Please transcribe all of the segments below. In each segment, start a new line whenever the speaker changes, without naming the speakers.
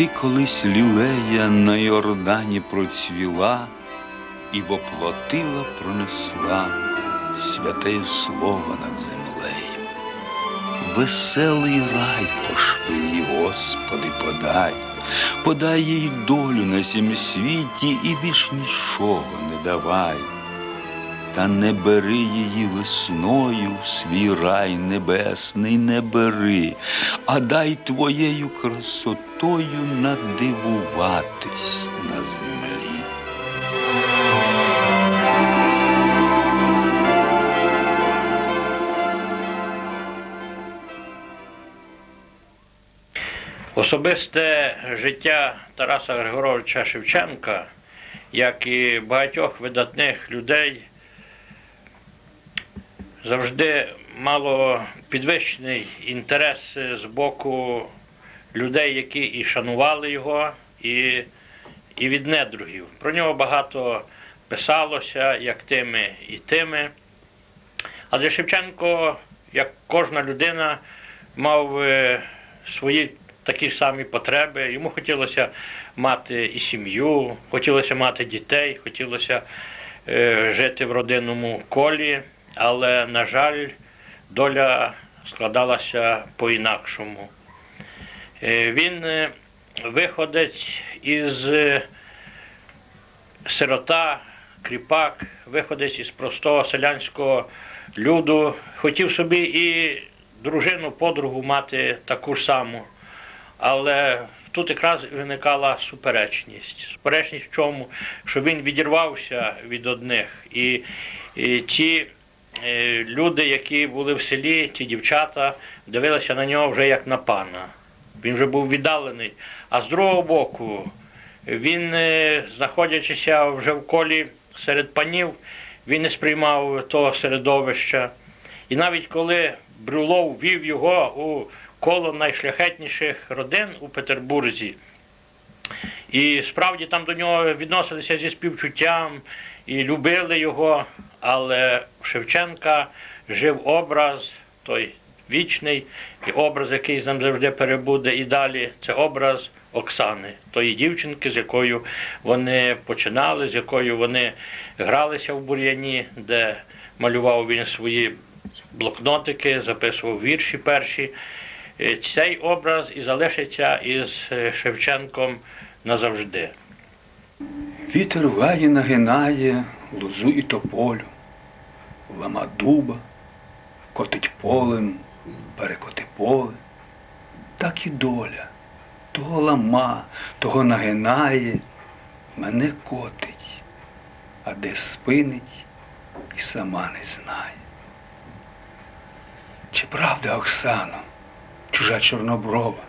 ти колись лілея на Йордані процвіла і воплотила пронесла святе слово над землею. Веселий рай пошли, Господи, подай, подай їй долю на сім світі і більш нічого не давай. Та не бери її весною в свій рай небесний, не бери, а дай твоєю красотою надивуватись на землі.
Особисте життя Тараса Григоровича Шевченка, як і багатьох видатних людей, завжди мало підвищений інтерес з боку людей, які і шанували його, і, і від недругів. Про нього багато писалося, як тими і тими. Адже Шевченко, як кожна людина, мав е, свої такі самі потреби. Йому хотілося мати і сім'ю, хотілося мати дітей, хотілося е, жити в родинному колі, але, на жаль, доля складалася по-інакшому. Е, він е, виходець із е, сирота, кріпак, виходець із простого селянського люду, хотів собі і дружину, подругу мати таку ж саму. Але тут якраз виникала суперечність. Суперечність в чому? Що він відірвався від одних. І, і е, люди, які були в селі, ті дівчата, дивилися на нього вже як на пана. Він вже був віддалений. А з другого боку, він, е, знаходячися вже в колі серед панів, він не сприймав того середовища. І навіть коли Брюлов вів його у коло найшляхетніших родин у Петербурзі, і справді там до нього відносилися зі співчуттям і любили його, але в Шевченка жив образ той вічний, і образ, який нам завжди перебуде і далі, це образ Оксани, тої дівчинки, з якою вони починали, з якою вони гралися в бур'яні, де малював він свої блокнотики, записував вірші перші. Цей образ і залишиться із е, Шевченком назавжди.
Вітер в нагинає лозу і тополю, лама дуба, котить полем, перекоти поле. Так і доля, того лама, того нагинає, мене котить, а де спинить і сама не знає. Чи правда, Оксано, чужа чорноброва,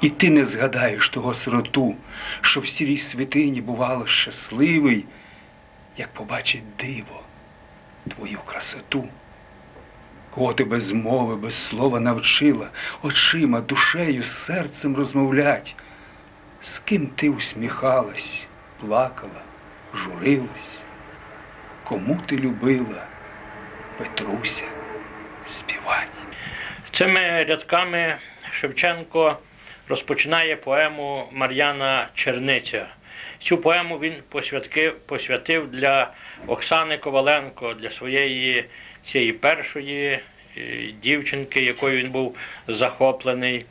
і ти не згадаєш того сироту, що в сірій святині бувало щасливий, як побачить диво, твою красоту. Кого ти без мови, без слова навчила, очима, душею, серцем розмовлять, з ким ти усміхалась, плакала, журилась, кому ти любила, Петруся, співать.
Цими рядками Шевченко розпочинає поему Мар'яна Черниця. Цю поему він посвятив для Оксани Коваленко, для своєї цієї першої е, дівчинки, якою він був захоплений.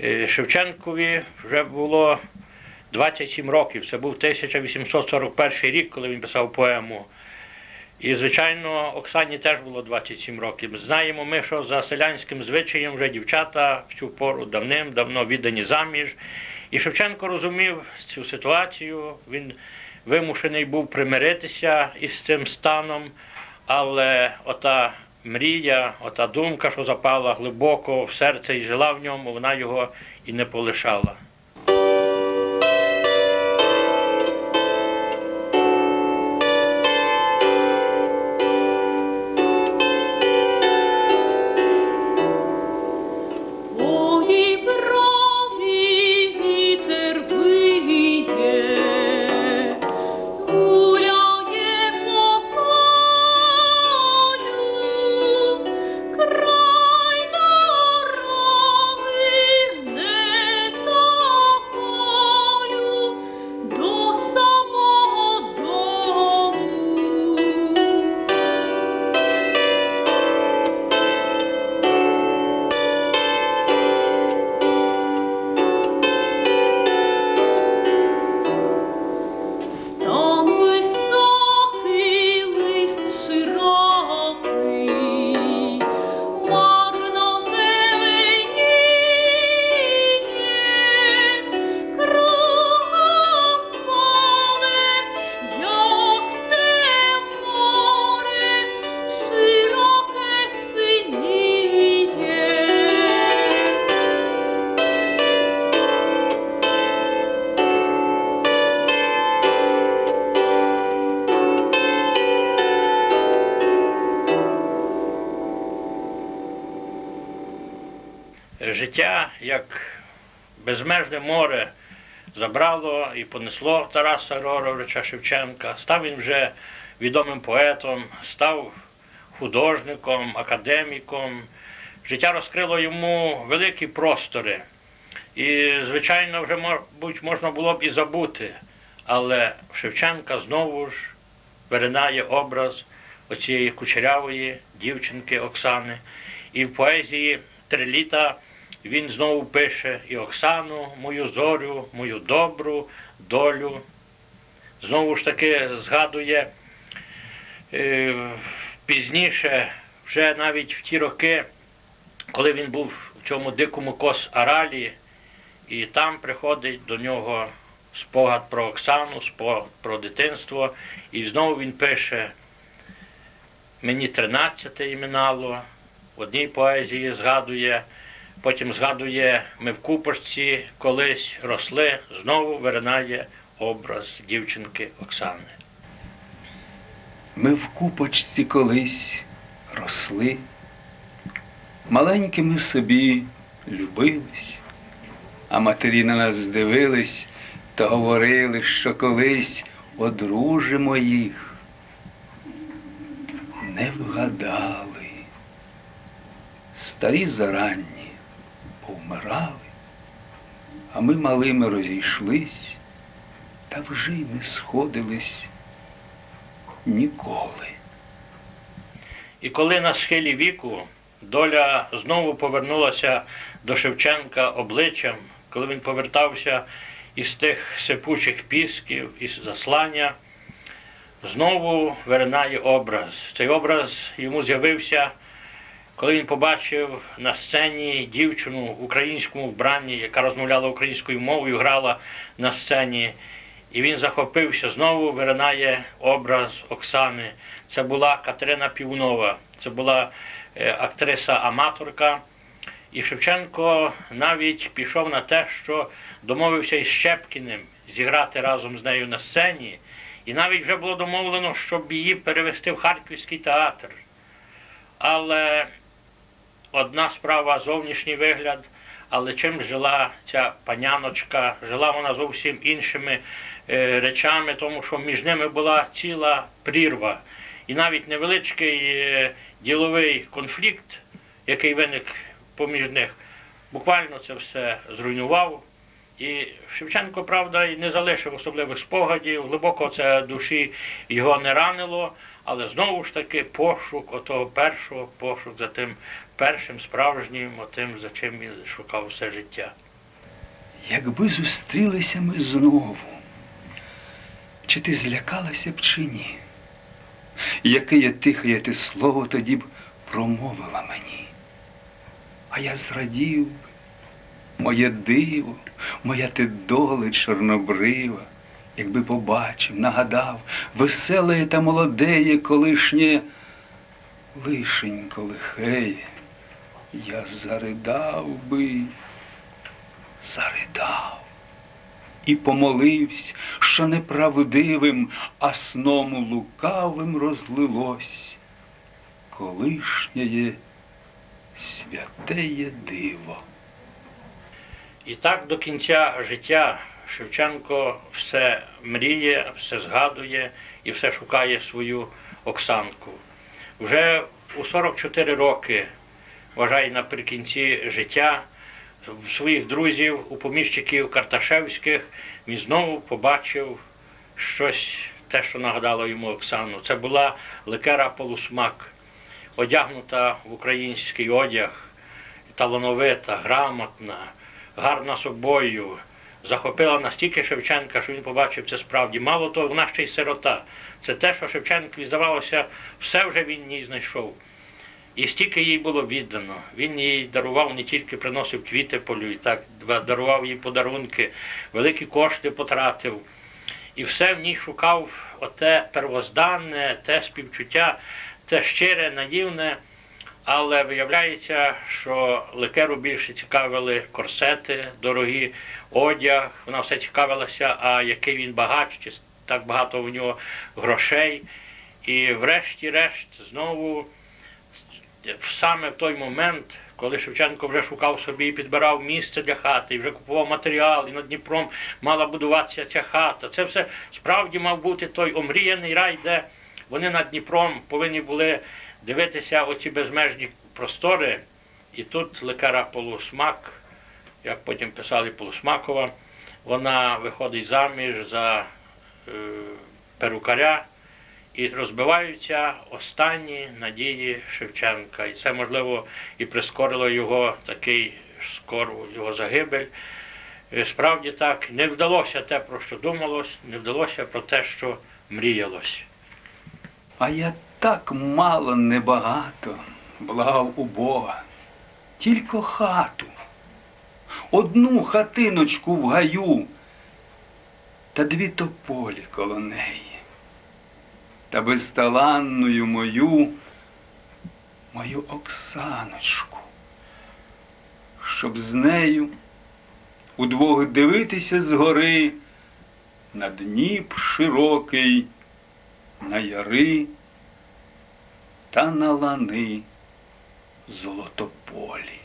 Е, Шевченкові вже було 27 років. Це був 1841 рік, коли він писав поему. І, звичайно, Оксані теж було 27 років. Знаємо ми, що за селянським звичаєм вже дівчата в цю пору давним-давно віддані заміж. І Шевченко розумів цю ситуацію, він вимушений був примиритися із цим станом, але ота мрія, ота думка, що запала глибоко в серце і жила в ньому, вона його і не полишала. Життя, як безмежне море, забрало і понесло Тараса Григоровича Шевченка. Став він вже відомим поетом, став художником, академіком. Життя розкрило йому великі простори. І, звичайно, вже, мабуть, можна було б і забути. Але в Шевченка знову ж виринає образ оцієї кучерявої дівчинки Оксани. І в поезії три літа він знову пише і Оксану, мою зорю, мою добру долю. Знову ж таки згадує е, пізніше, вже навіть в ті роки, коли він був в цьому дикому кос Аралі, і там приходить до нього спогад про Оксану, спогад про дитинство. І знову він пише: мені 13 імінало, в одній поезії згадує, потім згадує, ми в купочці колись росли, знову виринає образ дівчинки Оксани.
Ми в купочці колись росли, маленькими собі любились, а матері на нас здивились та говорили, що колись одружимо їх. Не вгадали. Старі заранні повмирали, а ми малими розійшлись, та вже й не сходились ніколи.
І коли на схилі віку доля знову повернулася до Шевченка обличчям, коли він повертався із тих сипучих пісків, із заслання, знову виринає образ. Цей образ йому з'явився, коли він побачив на сцені дівчину в українському вбранні, яка розмовляла українською мовою, грала на сцені. І він захопився, знову виринає образ Оксани. Це була Катерина Півнова, це була е, актриса-аматорка. І Шевченко навіть пішов на те, що домовився із Щепкіним зіграти разом з нею на сцені. І навіть вже було домовлено, щоб її перевести в Харківський театр. Але одна справа зовнішній вигляд, але чим жила ця паняночка, жила вона зовсім іншими е, речами, тому що між ними була ціла прірва. І навіть невеличкий е, діловий конфлікт, який виник поміж них, буквально це все зруйнував. І Шевченко, правда, і не залишив особливих спогадів, глибоко це душі його не ранило, але знову ж таки пошук отого першого, пошук за тим першим справжнім, отим, за чим він шукав все життя.
Якби зустрілися ми знову, чи ти злякалася б чи ні? Яке я тихе ти слово тоді б промовила мені? А я зрадів би, моє диво, моя ти доле чорнобрива, якби побачив, нагадав, веселе та молодеє колишнє лишенько лихеє, я заридав би, заридав і помолився, що неправдивим, а сном лукавим розлилось колишнє святеє диво.
І так до кінця життя Шевченко все мріє, все згадує і все шукає свою Оксанку. Вже у 44 роки, вважає наприкінці життя, своїх друзів, у поміщиків Карташевських, він знову побачив щось, те, що нагадало йому Оксану. Це була лекера полусмак, одягнута в український одяг, талановита, грамотна, гарна собою. Захопила настільки Шевченка, що він побачив це справді. Мало того, вона ще й сирота. Це те, що Шевченкові здавалося, все вже він ній знайшов. І стільки їй було віддано. Він їй дарував не тільки приносив квіти полю, і так дарував їй подарунки, великі кошти потратив. І все в ній шукав оте первозданне, те співчуття, те щире, наївне. Але виявляється, що лекеру більше цікавили корсети, дорогі, одяг. Вона все цікавилася, а який він багач, чи так багато в нього грошей. І врешті-решт знову саме в той момент, коли Шевченко вже шукав собі і підбирав місце для хати, і вже купував матеріал, і над Дніпром мала будуватися ця хата. Це все справді мав бути той омріяний рай, де вони над Дніпром повинні були дивитися оці безмежні простори. І тут лекара Полусмак, як потім писали Полусмакова, вона виходить заміж за е, перукаря і розбиваються останні надії Шевченка. І це, можливо, і прискорило його такий скору його загибель. Е, Справді так, не вдалося те, про що думалось, не вдалося про те, що мріялось.
А я так мало небагато благав у Бога. Тільки хату. Одну хатиночку в гаю та дві тополі коло неї. Та безталанною мою, мою Оксаночку, щоб з нею удвох дивитися згори на Дніп широкий, на яри та на лани золотополі.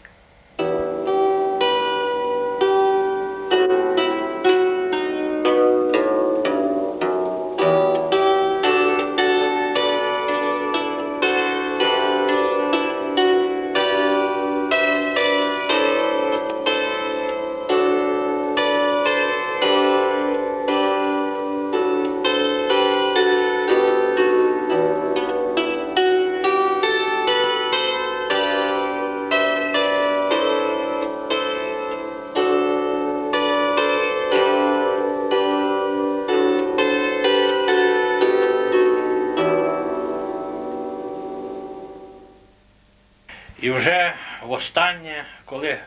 Коли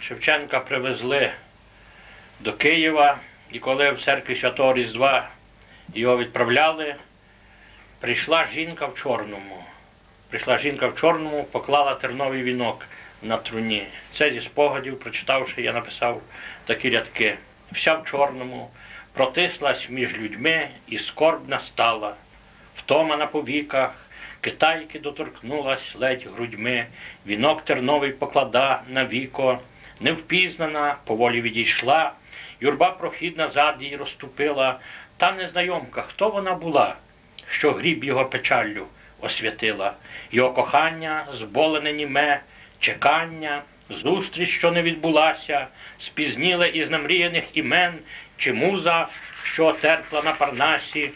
Шевченка привезли до Києва, і коли в церкві Святого Різдва його відправляли, прийшла жінка в чорному. Прийшла жінка в чорному, поклала терновий вінок на труні. Це зі спогадів, прочитавши, я написав такі рядки. Вся в чорному, протислась між людьми і скорбна стала. Втома на повіках, китайки доторкнулась ледь грудьми, вінок терновий поклада на віко, невпізнана, поволі відійшла, юрба прохідна зад її розступила, та незнайомка, хто вона була, що гріб його печаллю освятила, його кохання, зболене німе, чекання, зустріч, що не відбулася, спізніле із намріяних імен, чи муза, що терпла на парнасі,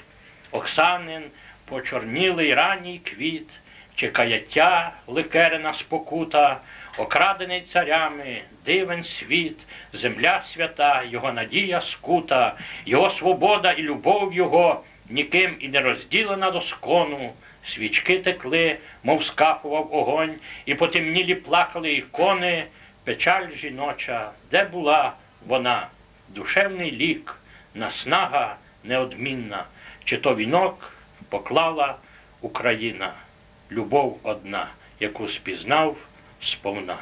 Оксанин, почорнілий ранній квіт, чи каяття ликерена спокута, окрадений царями, дивен світ, земля свята, його надія скута, його свобода і любов його, ніким і не розділена до скону. Свічки текли, мов скапував огонь, і потемнілі плакали ікони, печаль жіноча, де була вона, душевний лік, наснага неодмінна, чи то вінок поклала Україна, любов одна, яку спізнав сповна.